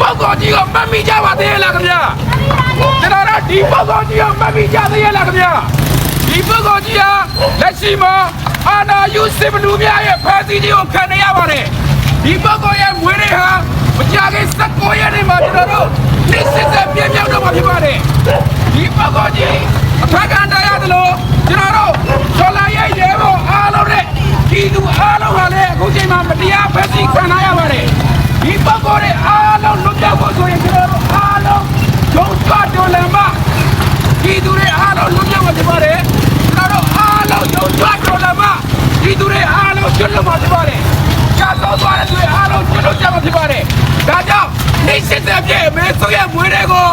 ပုဂ္ဂိုလ်ကြီးကိုမှတ်မိကြပါသေးရဲ့လားခင်ဗျာကျွန်တော်တို့ဒီပုဂ္ဂိုလ်ကြီးကိုမှတ်မိကြသေးရဲ့လားခင်ဗျာဒီပုဂ္ဂိုလ်ကြီးဟာလက်ရှိမှာအာနာယုစစ်ဘလူများရဲ့ဖမ်းဆီးခြင်းကိုခံနေရပါတယ်ဒီပုဂ္ဂိုလ်ရဲ့မွေးနေ့ဟာမကြခင်19ရက်နေ့မှာကျွန်တော်တို့နေ့စစ်စစ်ပြည့်မြောက်တော့မှာဖြစ်ပါတယ်ဒီပုဂ္ဂိုလ်ကြီးအထက်ကန်တရားသလိုကျွန်တော်တို့ဒေါ်လာရဲ့ရဲဘော်အားလုံးနဲ့ဒီသူအားလုံးဟာလည်းအခုချိန်မှာမတရားဖမ်းဆီးခံရပါတယ် ဒီပုဂ္ဂိုလ်တွေအားလုံးလွတ်မြောက်ဖို့ဆိုရင်ကျွန်တော်တို့အားလုံးဒုက္ခတော်လမ်းမှာဒီသူတွေအားလုံးလွတ်မြောက်မှာဖြစ်ပါတယ်ကျွန်တော်တို့အားလုံးယုံကြည်တော်လာမှာဒီသူတွေအားလုံးကျွတ်လွတ်မှာဖြစ်ပါတယ်ကြာတော့သွားတဲ့သူတွေအားလုံးကျွတ်လွတ်ကြမှာဖြစ်ပါတယ်ဒါကြောင့်နေစစ်တဲ့ပြည့်မဲဆိုရဲ့မွေးတွေကို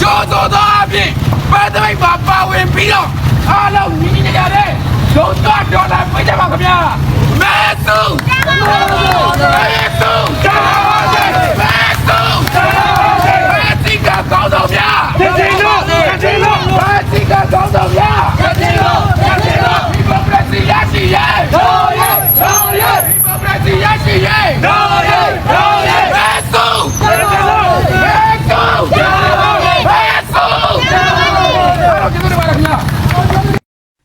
ကြောတော်သောအပြင်ပတ်သိမ်းပါပါဝင်ပြီးတော့အားလုံးညီညီနေကြတဲ့ယုံကြည်တော်လာပြကြပါခင်ဗျာမဲစုမဲစုကြာပါစေမဲစုကြာပါစေမဲစီကကောင်းတော်ဗျာ တချင်လို့တချင်လို့ ဘာစီကကောင်းတော်ဗျာ တချင်လို့တချင်လို့ ဒီမိုကရေစီရရှိရဲ့ တော်ရဲတော်ရဲ ဒီမိုကရေစီရရှိရဲ့ တော်ရဲတော်ရဲ ဘယ်ဆုံး တချင်လို့ ဘယ်ဆုံးဘယ်ဆုံးကျေးဇူးတင်ပါတယ်ခင်ဗျာ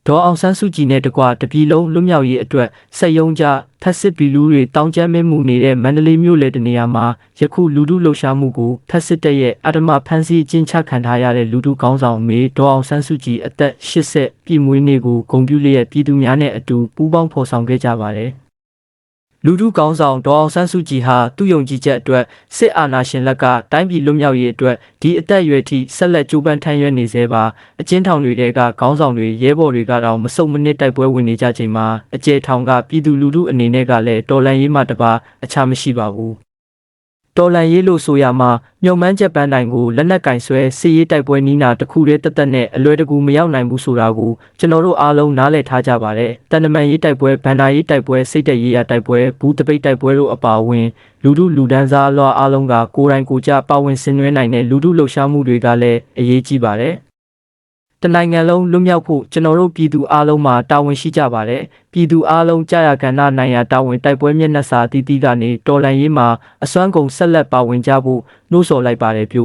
ဒေါ်အောင်ဆန်းစုကြည်နဲ့တကွတပြည်လုံးလွတ်မြောက်ရေးအတွက်စက်ယုံကြထက်စစ်ဘီလူတွေတောင်းကျမ်းမဲမှုနေတဲ့မန္တလေးမြို့လေတနေရာမှာယခုလူထုလှုပ်ရှားမှုကိုထက်စစ်တပ်ရဲ့အတ္တမဖန်ဆီးအကျဉ်းချခံထားရတဲ့လူထုကောင်းဆောင်မေဒေါ်အောင်ဆန်းစုကြည်အသက်80ပြည့်မွေးနေ့ကိုဂုဏ်ပြုလျက်ပြည်သူများနဲ့အတူပူးပေါင်းဖော်ဆောင်ခဲ့ကြပါတယ် လူထုကောင်းဆောင်ဒေါ်အောင်ဆန်းစုကြည်ဟာသူ့ယုံကြည်ချက်အတွက်စစ်အာဏာရှင်လက်ကတိုင်းပြည်လွတ်မြောက်ရေးအတွက်ဒီအသက်အရွယ်ထိဆက်လက်ကြိုးပမ်းထမ်းရွက်နေသေးပါအကျဉ်းထောင်တွေတဲကခေါင်းဆောင်တွေရဲဘော်တွေကတော့မစုံမနစ်တိုက်ပွဲဝင်နေကြချိန်မှာအကျဲထောင်ကပြည်သူလူထုအနေနဲ့ကလည်းတော်လန်ရေးမှတပါအခြားမရှိပါဘူး တော်လန်ရေးလို့ဆိုရမှာမြုံမှန်းချက်ပန်းတိုင်ကိုလက်နက်ကင်ဆွဲစစ်ရေးတိုက်ပွဲနီးနာတစ်ခုတည်းတက်တက်နဲ့အလွယ်တကူမရောက်နိုင်ဘူးဆိုတာကိုကျွန်တော်တို့အားလုံးနားလည်ထားကြပါတယ်တန်တမန်ရေးတိုက်ပွဲဗန္ဒာရေးတိုက်ပွဲစိတ်တက်ရေးရတိုက်ပွဲဘူးတပိတ်တိုက်ပွဲတို့အပါအဝင်လူထုလူဒန်းစားအလွှာအားလုံးကကိုယ်တိုင်ကိုယ်ကျပါဝင်ဆင်နွှဲနိုင်တဲ့လူထုလှုပ်ရှားမှုတွေကလည်းအရေးကြီးပါတယ် တနိုင်ငံလုံးလွတ်မြောက်ဖို့ကျွန်တော်တို့ပြည်သူအားလုံးမှာတာဝန်ရှိကြပါတယ်ပြည်သူအားလုံးကြာရကဏ္ဍနိုင်ရာတာဝန်တိုက်ပွဲမျက်နှာစာတီးတီးကနေတော်လန်ရေးမှာအစွမ်းကုန်ဆက်လက်ပါဝင်ကြဖို့နှိုးဆော်လိုက်ပါတယ်ပြု